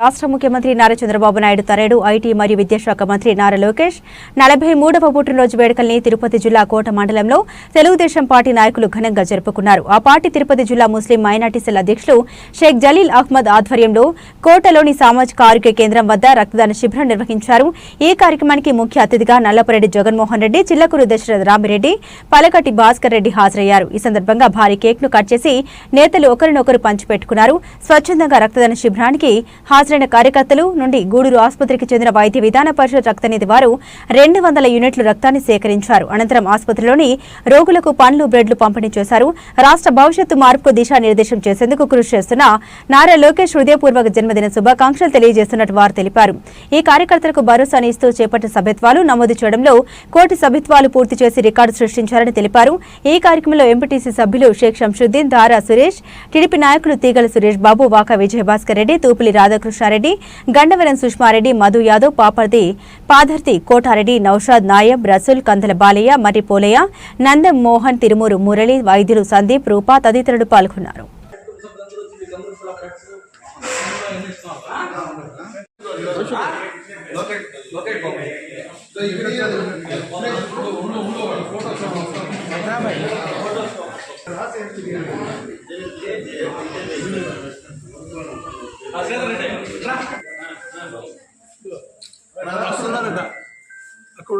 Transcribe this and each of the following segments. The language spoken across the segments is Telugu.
రాష్ట్ర ముఖ్యమంత్రి నారా చంద్రబాబు నాయుడు తరేడు ఐటీ మరియు విద్యాశాఖ మంత్రి నారా లోకేష్ నలభై మూడవ పుట్టినరోజు వేడుకల్ని తిరుపతి జిల్లా కోట మండలంలో తెలుగుదేశం పార్టీ నాయకులు ఘనంగా జరుపుకున్నారు. ఆ పార్టీ తిరుపతి జిల్లా ముస్లిం మైనార్టీ సెల్ అధ్యక్షులు షేక్ జలీల్ అహ్మద్ ఆధ్వర్యంలో కోటలోని సామాజిక ఆరోగ్య కేంద్రం వద్ద రక్తదాన శిబిరం నిర్వహించారు. ఈ కార్యక్రమానికి ముఖ్య అతిథిగా నల్లపరెడ్డి జగన్మోహన్ రెడ్డి చిల్లకూరు దశరథ రామిరెడ్డి పలకటి భాస్కర్ రెడ్డి హాజరయ్యారు. ఈ సందర్భంగా భారీ కేక్ను కట్ చేసి నేతలు ఒకరినొకరు పంచిపెట్టుకున్నారు. స్వచ్ఛందంగా రక్తదాన శిబిరానికి హాజరైన కార్యకర్తలు నుండి గూడూరు ఆసుపత్రికి చెందిన వైద్య విధాన పరిషత్ రక్తనిధి వారు రెండు వందల యూనిట్ల రక్తాన్ని సేకరించారు. అనంతరం ఆసుపత్రిలోని రోగులకు పండ్లు బ్రెడ్లు పంపిణీ చేశారు. రాష్ట్ర భవిష్యత్తు మార్పుకు దిశానిర్దేశం చేసేందుకు కృషి చేస్తున్న నారా లోకేష్ హృదయపూర్వక జన్మదిన శుభాకాంక్షలు తెలియజేస్తున్నట్టు వారు తెలిపారు. ఈ కార్యకర్తలకు భరోసాని ఇస్తూ చేపట్టిన సభ్యత్వాలు నమోదు చేయడంలో కోటి సభ్యత్వాలు పూర్తి చేసి రికార్డు సృష్టించారని తెలిపారు. ఈ కార్యక్రమంలో ఎంపీటీసీ సభ్యులు షేక్ షంషుద్దీన్ దారా సురేష్ టీడీపీ నాయకులు తీగల సురేష్ బాబు వాకా విజయభాస్కర్ రెడ్డి రాధాకృష్ణ రాధాకృష్ణారెడ్డి గండవరం సుష్మారెడ్డి మధు యాదవ్ పాపర్ది పాధర్తి కోటారెడ్డి నౌషాద్ నాయబ్ రసూల్ కందల బాలయ్య మర్రి పోలయ్య నందం మోహన్ తిరుమూరు మురళి వైద్యులు సందీప్ రూప తదితరులు పాల్గొన్నారు.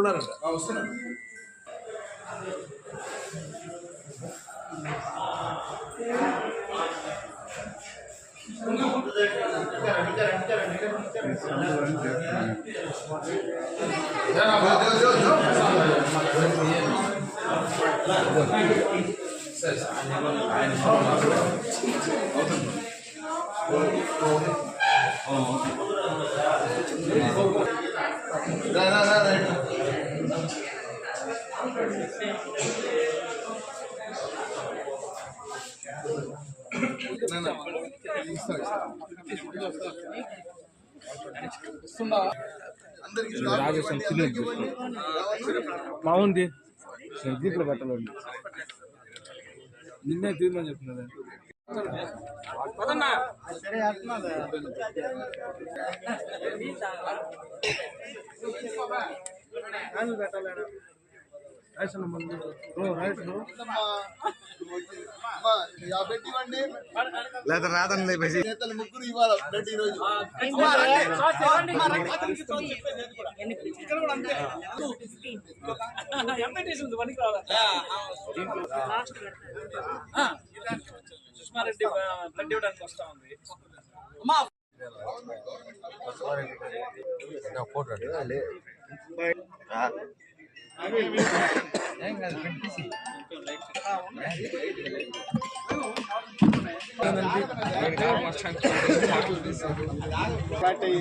అక్కడ ఉన్నారంట రాజస్థాన్ ఫిలిం బాగుంది దీంట్లో పెట్టాలండి నిన్నే తీర్మని చెప్తున్నది లేదా రాదండి బసి నేతలు ముగ్గురు ఇవ్వాలి బ్లడ్ ఈ రోజు? సుష్మారెడ్డి బ్లడ్ ఇవ్వడానికి వస్తా ఉంది.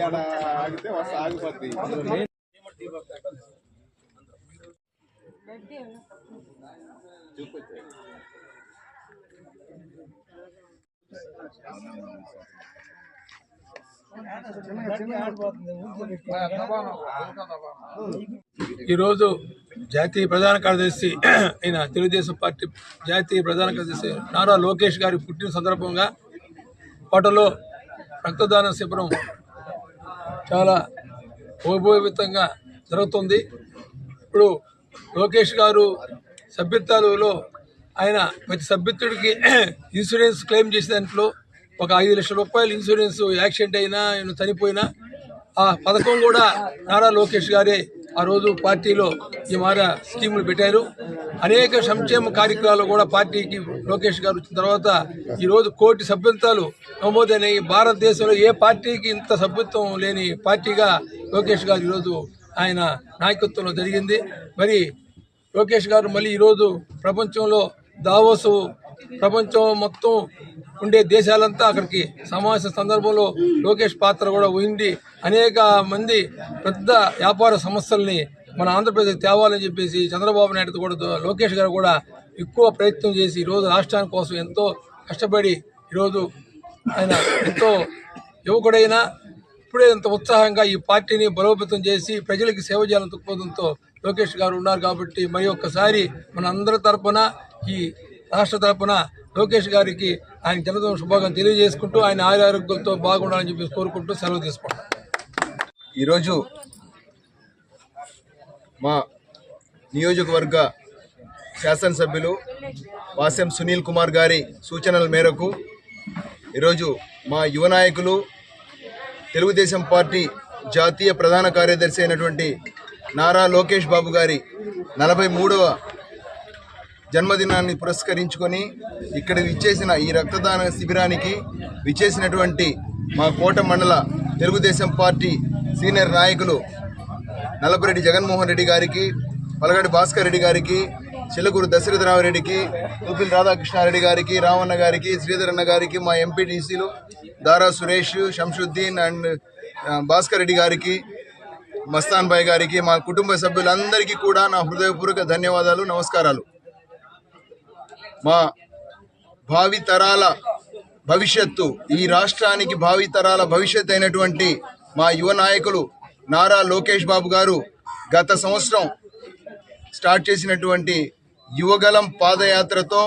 ఆడ ఆగితే వస్తా ఆగిపోద్ది ఈరోజు జాతీయ ప్రధాన కార్యదర్శి అయిన తెలుగుదేశం పార్టీ జాతీయ ప్రధాన కార్యదర్శి నారా లోకేష్ గారి పుట్టిన సందర్భంగా కోటలో రక్తదాన శిబిరం చాలా వైభవితంగా జరుగుతుంది. ఇప్పుడు లోకేష్ గారు సభ్యత్వాలలో ఆయన ప్రతి సభ్యత్తుడికి ఇన్సూరెన్స్ క్లెయిమ్ చేసే దాంట్లో ఒక ఐదు లక్షల రూపాయలు ఇన్సూరెన్స్ యాక్సిడెంట్ అయినా నేను చనిపోయినా ఆ పథకం కూడా నారా లోకేష్ గారే ఆ రోజు పార్టీలో ఈ మార స్కీములు పెట్టారు. అనేక సంక్షేమ కార్యక్రమాలు కూడా పార్టీకి లోకేష్ గారు వచ్చిన తర్వాత ఈరోజు కోటి సభ్యత్వాలు నమోదైనాయి. భారతదేశంలో ఏ పార్టీకి ఇంత సభ్యత్వం లేని పార్టీగా లోకేష్ గారు ఈరోజు ఆయన నాయకత్వంలో జరిగింది. మరి లోకేష్ గారు మళ్ళీ ఈరోజు ప్రపంచంలో దావోసు ప్రపంచం మొత్తం ఉండే దేశాలంతా అక్కడికి సమావేశ సందర్భంలో లోకేష్ పాత్ర కూడా ఉండి అనేక మంది పెద్ద వ్యాపార సంస్థల్ని మన ఆంధ్రప్రదేశ్ తేవాలని చెప్పేసి చంద్రబాబు నాయుడు కూడా లోకేష్ గారు కూడా ఎక్కువ ప్రయత్నం చేసి ఈరోజు రాష్ట్రాని కోసం ఎంతో కష్టపడి ఈరోజు ఆయన ఎంతో యువకుడైనా ఇప్పుడే ఇంత ఉత్సాహంగా ఈ పార్టీని బలోపేతం చేసి ప్రజలకి సేవ చేయాలని దృక్పథంతో లోకేష్ గారు ఉన్నారు కాబట్టి మరి ఒక్కసారి మన అందరి తరపున ఈ రాష్ట్ర తరపున లోకేష్ గారికి ఆయన జన్మదిన శుభాగం తెలియజేసుకుంటూ ఆయన ఆరోగ్యంతో బాగుండాలని చెప్పి కోరుకుంటూ సెలవు తీసుకుంటాం ఈరోజు మా నియోజకవర్గ శాసనసభ్యులు వాసెం సునీల్ కుమార్ గారి సూచనల మేరకు ఈరోజు మా యువ నాయకులు తెలుగుదేశం పార్టీ జాతీయ ప్రధాన కార్యదర్శి అయినటువంటి నారా లోకేష్ బాబు గారి నలభై మూడవ జన్మదినాన్ని పురస్కరించుకొని ఇక్కడ విచ్చేసిన ఈ రక్తదాన శిబిరానికి విచ్చేసినటువంటి మా కోట మండల తెలుగుదేశం పార్టీ సీనియర్ నాయకులు నలపరెడ్డి జగన్మోహన్ రెడ్డి గారికి పలగడి భాస్కర్ రెడ్డి గారికి చిల్లకూరు దశరథరామరెడ్డికి తూపిల్ రాధాకృష్ణారెడ్డి గారికి రామన్న గారికి శ్రీధరన్న గారికి మా ఎంపీటీసీలు దారా సురేష్ శంషుద్దీన్ అండ్ భాస్కర్ రెడ్డి గారికి మస్తాన్ భాయ్ గారికి మా కుటుంబ సభ్యులందరికీ కూడా నా హృదయపూర్వక ధన్యవాదాలు నమస్కారాలు. మా భావితరాల భవిష్యత్తు ఈ రాష్ట్రానికి భావితరాల భవిష్యత్ భవిష్యత్తు అయినటువంటి మా యువ నాయకులు నారా లోకేష్ బాబు గారు గత సంవత్సరం స్టార్ట్ చేసినటువంటి యువగలం పాదయాత్రతో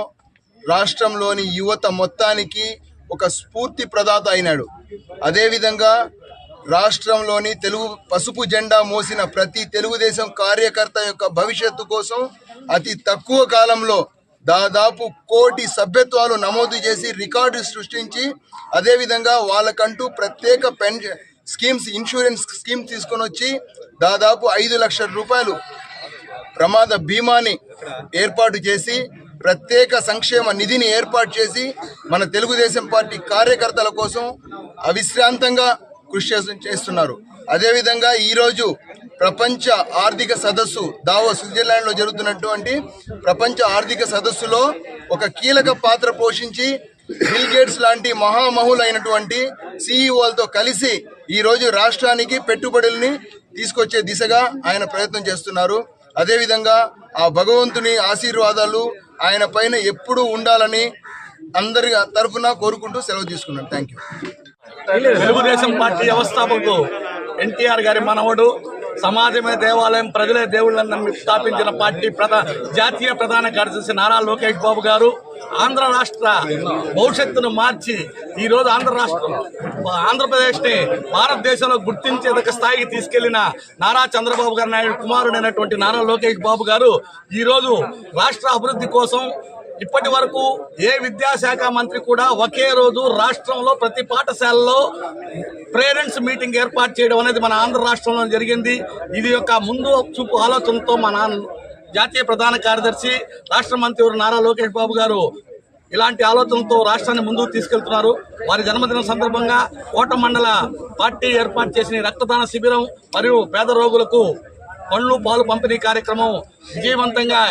రాష్ట్రంలోని యువత మొత్తానికి ఒక స్ఫూర్తి ప్రదాత అయినాడు. అదేవిధంగా రాష్ట్రంలోని తెలుగు పసుపు జెండా మోసిన ప్రతి తెలుగుదేశం కార్యకర్త యొక్క భవిష్యత్తు కోసం అతి తక్కువ కాలంలో దాదాపు కోటి సభ్యత్వాలు నమోదు చేసి రికార్డు సృష్టించి అదేవిధంగా వాళ్ళకంటూ ప్రత్యేక పెన్షన్ స్కీమ్స్ ఇన్సూరెన్స్ స్కీమ్ తీసుకొని వచ్చి దాదాపు ఐదు లక్షల రూపాయలు ప్రమాద బీమాని ఏర్పాటు చేసి ప్రత్యేక సంక్షేమ నిధిని ఏర్పాటు చేసి మన తెలుగుదేశం పార్టీ కార్యకర్తల కోసం అవిశ్రాంతంగా కృషి చేస్తున్నారు. అదేవిధంగా ఈరోజు ప్రపంచ ఆర్థిక సదస్సు దావో స్విట్జర్లాండ్లో జరుగుతున్నటువంటి ప్రపంచ ఆర్థిక సదస్సులో ఒక కీలక పాత్ర పోషించి బిల్ గేట్స్ లాంటి మహామహులైనటువంటి సిఇఓలతో కలిసి ఈ రోజు రాష్ట్రానికి పెట్టుబడుల్ని తీసుకొచ్చే దిశగా ఆయన ప్రయత్నం చేస్తున్నారు. అదేవిధంగా ఆ భగవంతుని ఆశీర్వాదాలు ఆయన పైన ఎప్పుడూ ఉండాలని అందరి తరఫున కోరుకుంటూ సెలవు తీసుకున్నాను. థ్యాంక్ యూ తెలుగుదేశం పార్టీ వ్యవస్థాపకుడు ఎన్టీఆర్ గారి మనవడు సమాజమే దేవాలయం ప్రజలే దేవుళ్ళని నమ్మి స్థాపించిన పార్టీ ప్రధా జాతీయ ప్రధాన కార్యదర్శి నారా లోకేష్ బాబు గారు. ఆంధ్ర రాష్ట్ర భవిష్యత్తును మార్చి ఈ రోజు ఆంధ్ర రాష్ట్రం ఆంధ్రప్రదేశ్ని భారతదేశంలో గుర్తించేదక స్థాయికి తీసుకెళ్ళిన నారా చంద్రబాబు గారి నాయుడు కుమారుడైనటువంటి నారా లోకేష్ బాబు గారు ఈరోజు రాష్ట్ర అభివృద్ధి కోసం ఇప్పటి వరకు ఏ విద్యాశాఖ మంత్రి కూడా ఒకే రోజు రాష్ట్రంలో ప్రతి పాఠశాలలో పేరెంట్స్ మీటింగ్ ఏర్పాటు చేయడం అనేది మన ఆంధ్ర రాష్ట్రంలో జరిగింది. ఇది యొక్క ముందు చూపు ఆలోచనతో మన జాతీయ ప్రధాన కార్యదర్శి రాష్ట్ర మంత్రి నారా లోకేష్ బాబు గారు ఇలాంటి ఆలోచనతో రాష్ట్రాన్ని ముందుకు తీసుకెళ్తున్నారు. వారి జన్మదినం సందర్భంగా కోట మండల పార్టీ ఏర్పాటు చేసిన రక్తదాన శిబిరం మరియు పేద రోగులకు పండ్లు పాలు పంపిణీ కార్యక్రమం విజయవంతంగా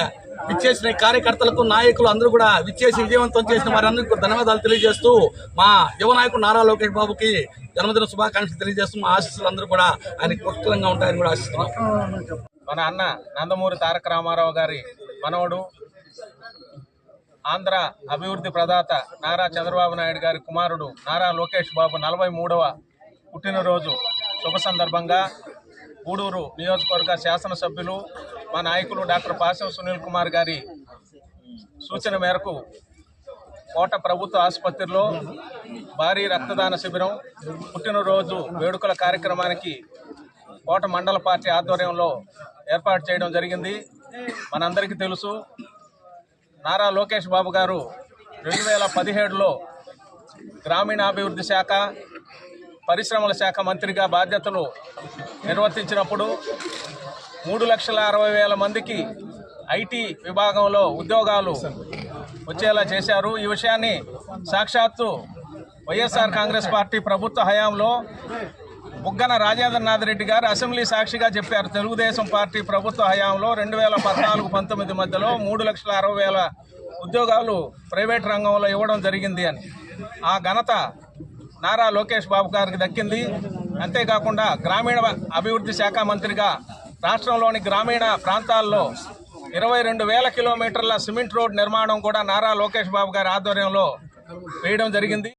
విచ్చేసిన కార్యకర్తలకు నాయకులు అందరూ కూడా విచ్చేసి విజయవంతం చేసిన వారందరికీ కూడా ధన్యవాదాలు తెలియజేస్తూ మా యువ నాయకుడు నారా లోకేష్ బాబుకి జన్మదిన శుభాకాంక్షలు తెలియజేస్తూ మా ఆశీస్సులు అందరూ కూడా ఆయన పుష్కలంగా ఉంటాయని కూడా ఆశిస్తున్నాం. మన అన్న నందమూరి తారక రామారావు గారి మనవడు ఆంధ్ర అభివృద్ధి ప్రదాత నారా చంద్రబాబు నాయుడు గారి కుమారుడు నారా లోకేష్ బాబు నలభై మూడవ పుట్టినరోజు శుభ సందర్భంగా గూడూరు నియోజకవర్గ శాసనసభ్యులు మా నాయకులు డాక్టర్ పాసం సునీల్ కుమార్ గారి సూచన మేరకు కోట ప్రభుత్వ ఆసుపత్రిలో భారీ రక్తదాన శిబిరం పుట్టినరోజు వేడుకల కార్యక్రమానికి కోట మండల పార్టీ ఆధ్వర్యంలో ఏర్పాటు చేయడం జరిగింది. మనందరికీ తెలుసు నారా లోకేష్ బాబు గారు రెండు వేల పదిహేడులో గ్రామీణాభివృద్ధి శాఖ పరిశ్రమల శాఖ మంత్రిగా బాధ్యతలు నిర్వర్తించినప్పుడు మూడు లక్షల అరవై వేల మందికి ఐటీ విభాగంలో ఉద్యోగాలు వచ్చేలా చేశారు. ఈ విషయాన్ని సాక్షాత్తు వైఎస్ఆర్ కాంగ్రెస్ పార్టీ ప్రభుత్వ హయాంలో బుగ్గన రాజేంద్రనాథ్ రెడ్డి గారు అసెంబ్లీ సాక్షిగా చెప్పారు. తెలుగుదేశం పార్టీ ప్రభుత్వ హయాంలో రెండు వేల పద్నాలుగు పంతొమ్మిది మధ్యలో మూడు లక్షల అరవై వేల ఉద్యోగాలు ప్రైవేట్ రంగంలో ఇవ్వడం జరిగింది అని. ఆ ఘనత నారా లోకేష్ బాబు గారికి దక్కింది. అంతేకాకుండా గ్రామీణ అభివృద్ధి శాఖ మంత్రిగా రాష్ట్రంలోని గ్రామీణ ప్రాంతాల్లో ఇరవై రెండు వేల కిలోమీటర్ల సిమెంట్ రోడ్ నిర్మాణం కూడా నారా లోకేష్ బాబు గారి ఆధ్వర్యంలో వేయడం జరిగింది.